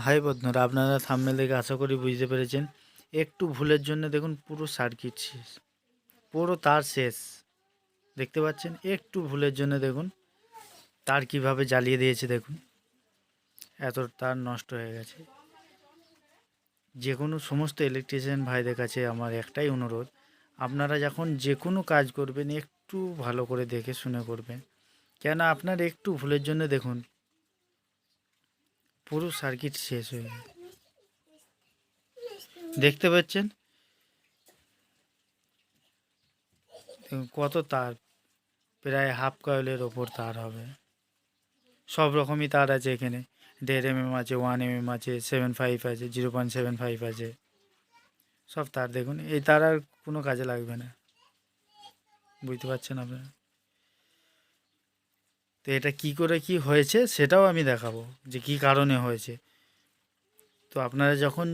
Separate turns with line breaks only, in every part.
High বন্ধুরা আপনারা thumbnail দেখে আশা করি বুঝতে পেরেছেন। একটু ভুলের জন্য দেখুন, পুরো সার্কিট শেষ। পুরো তার শেষ। দেখতে পাচ্ছেন? একটু ভুলের জন্য দেখুন, তার কীভাবে জ্বালিয়ে দিয়েছে দেখুন। এত তার নষ্ট হয়ে গেছে। যে কোনো সমস্ত ইলেকট্রিশিয়ান ভাইদের কাছে আমার একটাই অনুরোধ, আপনারা যখন যে কোনো কাজ করবেন, একটু ভালো করে দেখে শুনে করবেন। কেন? আপনার একটু ভুলের জন্য দেখুন পুরো সার্কিট শেষ হয়ে গেছে দেখতে পাচ্ছেন? কত তার, প্রায় হাফ কয়েলের ওপর তার হবে। সব রকমই তার আছে এখানে। দেড় এম এম আছে, ওয়ান এম এম আছে, সেভেন ফাইভ আছে, জিরো পয়েন্ট সেভেন ফাইভ আছে। সব তার, দেখুন। এই তার আর কোনো কাজে লাগবে না। বুঝতে পারছেন আপনারা? তো এটা কি করে কি হয়েছে সেটাও আমি দেখাবো যে কি কারণে হয়েছে। তো আপনারা যখন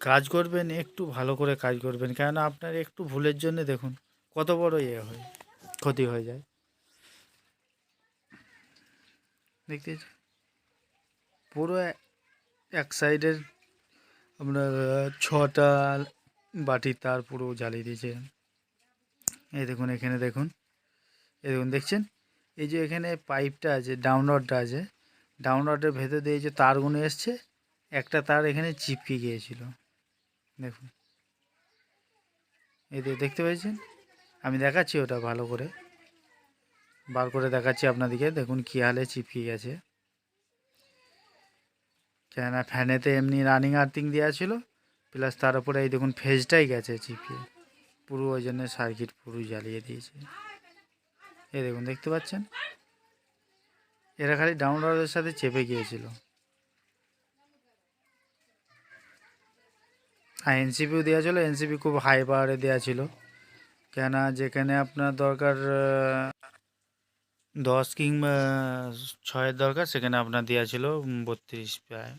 কাজ করবেন, একটু ভালো করে কাজ করবেন, কেননা আপনার একটু ভুলের জন্য দেখুন কত বড় ইয়ে হয়, ক্ষতি হয়ে যায়। দেখতে পুরো এক সাইডের আপনার ছটা বাটির তার পুরো জ্বালিয়ে দিয়েছে। এই দেখুন, এখানে দেখুন, এই দেখুন, দেখছেন? এই যে এখানে পাইপটা আছে ডাউন রডটা আছে ডাউন রডের ভেতর দিয়ে যে তারগুলো এসছে, একটা তার এখানে চিপকে গিয়েছিল। দেখুন। এই দেখতে পেয়েছেন? আমি দেখাচ্ছি ওটা ভালো করে। বার করে দেখাচ্ছি আপনাদেরকে। দেখুন কী হালে চিপকে গেছে। কেননা ফ্যানেতে এমনি রানিং আর্থিং দেওয়া ছিল, প্লাস তার উপরে এই দেখুন ফেজটাই গেছে চিপিয়ে পুরো ওই জন্য সার্কিট পুরো জ্বালিয়ে দিয়েছে। এই দেখুন, দেখতে পাচ্ছেন? এরা খালি ডাউনলোডের সাথে চেপে গিয়েছিল। আর এনসিপিও দেওয়া ছিল এনসিপি খুব হাই পাওয়ারে দেওয়া ছিল। কেননা যেখানে আপনার দরকার দশ কিংবা ছয়ের দরকার, সেখানে আপনার দেওয়া ছিল বত্রিশ প্রায়।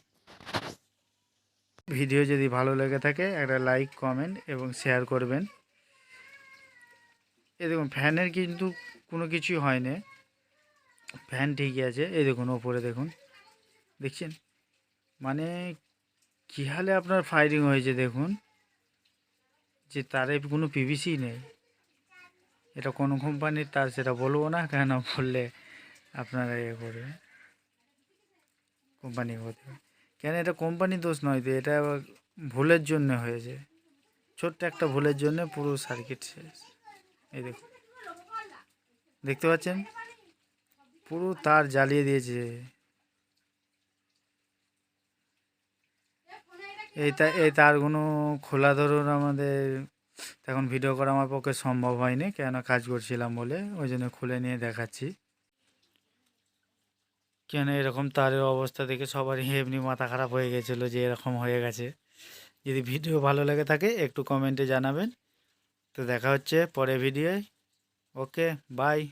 ভিডিও যদি ভালো লেগে থাকে, একটা লাইক কমেন্ট এবং শেয়ার করবেন। এ দেখুন ফ্যানের কিন্তু কোনো কিছুই হয়নি। ফ্যান ঠিকই আছে, এই দেখুন ওপরে দেখুন। দেখছেন? মানে কী হালে আপনার ফায়ারিং হয়েছে দেখুন? যে তারে কোনো পিভিসি নেই। এটা কোন কোম্পানির তার সেটা বলব না কেন বললে আপনারা ইয়ে করবে কোম্পানি হতে কেন এটা কোম্পানির দোষ নয় তো, এটা ভুলের জন্য হয়েছে। ছোট্ট একটা ভুলের জন্য পুরো সার্কিট শেষ। এই দেখুন। দেখতে পাচ্ছেন? পুরো তার জ্বালিয়ে দিয়েছে। এই তা, এই তারগুলো খোলা ধরুন আমাদের এখন ভিডিও করা আমার পক্ষে সম্ভব হয়নি কেন কাজ করছিলাম বলে, ওই জন্য খুলে নিয়ে দেখাচ্ছি। কেন এরকম তারের অবস্থা দেখে সবারই এমনি মাথা খারাপ হয়ে গেছিল যে এরকম হয়ে গেছে। যদি ভিডিও ভালো লেগে থাকে, একটু কমেন্টে জানাবেন। তো দেখা হচ্ছে পরে ভিডিওয় ಓಕೆ ಬಾಯ್